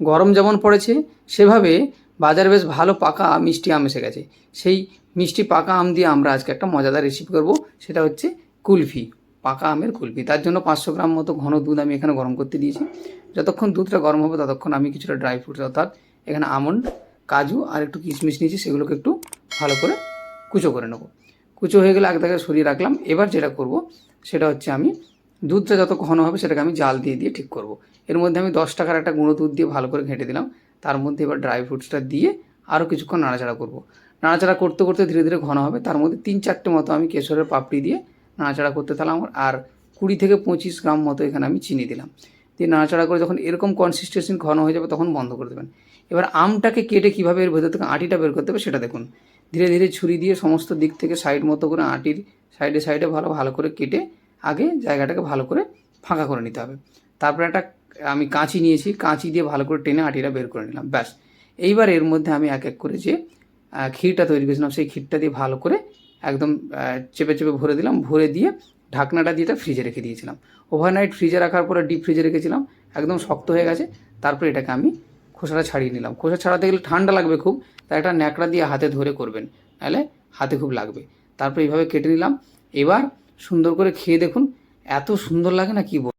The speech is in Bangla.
গরম যেমন পড়েছে, সেভাবে বাজারে বেশ ভালো পাকা মিষ্টি আম এসে গেছে। সেই মিষ্টি পাকা আম দিয়ে আমরা আজকে একটা মজাদার রেসিপি করব, সেটা হচ্ছে কুলফি, পাকা আমের কুলফি। তার জন্য পাঁচশো গ্রাম মতো ঘন দুধ আমি এখানে গরম করতে দিয়েছি। যতক্ষণ দুধটা গরম হবে, ততক্ষণ আমি কিছুটা ড্রাই ফ্রুটস অর্থাৎ এখানে আমন্ড, কাজু আর একটু কিশমিশ নিয়েছি, সেগুলোকে একটু ভালো করে কুচো করে নেব। কুচো হয়ে গেলে আগে থেকে সরিয়ে রাখলাম। এবার যেটা করব, সেটা হচ্ছে আমি দুধটা যত ঘন হবে সেটাকে আমি জাল দিয়ে দিয়ে ঠিক করব। এর মধ্যে আমি দশ টাকার একটা গুঁড়ো দুধ দিয়ে ভালো করে ঘেঁটে দিলাম। তার মধ্যে এবার ড্রাই ফ্রুটসটা দিয়ে আরও কিছুক্ষণ নাড়াচাড়া করব। নাড়াচাড়া করতে করতে ধীরে ধীরে ঘন হবে। তার মধ্যে তিন চারটে মতো আমি কেশরের পাপড়ি দিয়ে নাড়াচাড়া করতে থাকলাম আর কুড়ি থেকে পঁচিশ গ্রাম মতো এখানে আমি চিনি দিলাম। দিয়ে নাড়াচাড়া করে যখন এরকম কনসিস্টেন্সি ঘন হয়ে যাবে তখন বন্ধ করে দেবেন। এবার আমটাকে কেটে কীভাবে এর ভেতর থেকে আটিটা বের করতে হবে সেটা দেখুন। ধীরে ধীরে ছুরি দিয়ে সমস্ত দিক থেকে সাইড মতো করে আটির সাইডে সাইডে ভালো ভালো করে কেটে আগে জায়গাটাকে ভালো করে ফাঁকা করে নিতে হবে। তারপরে একটা, আমি কাঁচি নিয়েছি, কাঁচি দিয়ে ভালো করে টেনে আটিটা বের করে নিলাম, ব্যাস। এইবার এর মধ্যে আমি এক এক করে যে ক্ষীরটা তৈরি করেছিলাম, সেই ক্ষীরটা দিয়ে ভালো করে একদম চেপে চেপে ভরে দিলাম, ভরে দিয়ে ঢাকনাটা দিয়ে ফ্রিজে রেখে দিয়েছিলাম। ওভারনাইট ফ্রিজে রাখার পরে ডিপ ফ্রিজে রেখেছিলাম, একদম শক্ত হয়ে গেছে, তারপরে এটাকে আমি খোসাটা ছাড়িয়ে নিলাম। খোসা ছাড়াতে গেলে ঠান্ডা লাগবে খুব, তাই একটা ন্যাকড়া দিয়ে হাতে ধরে করবেন, নাহলে হাতে খুব লাগবে। তারপর এইভাবে কেটে নিলাম, এবার সুন্দর করে খেয়ে দেখুন এত সুন্দর লাগে না কি বল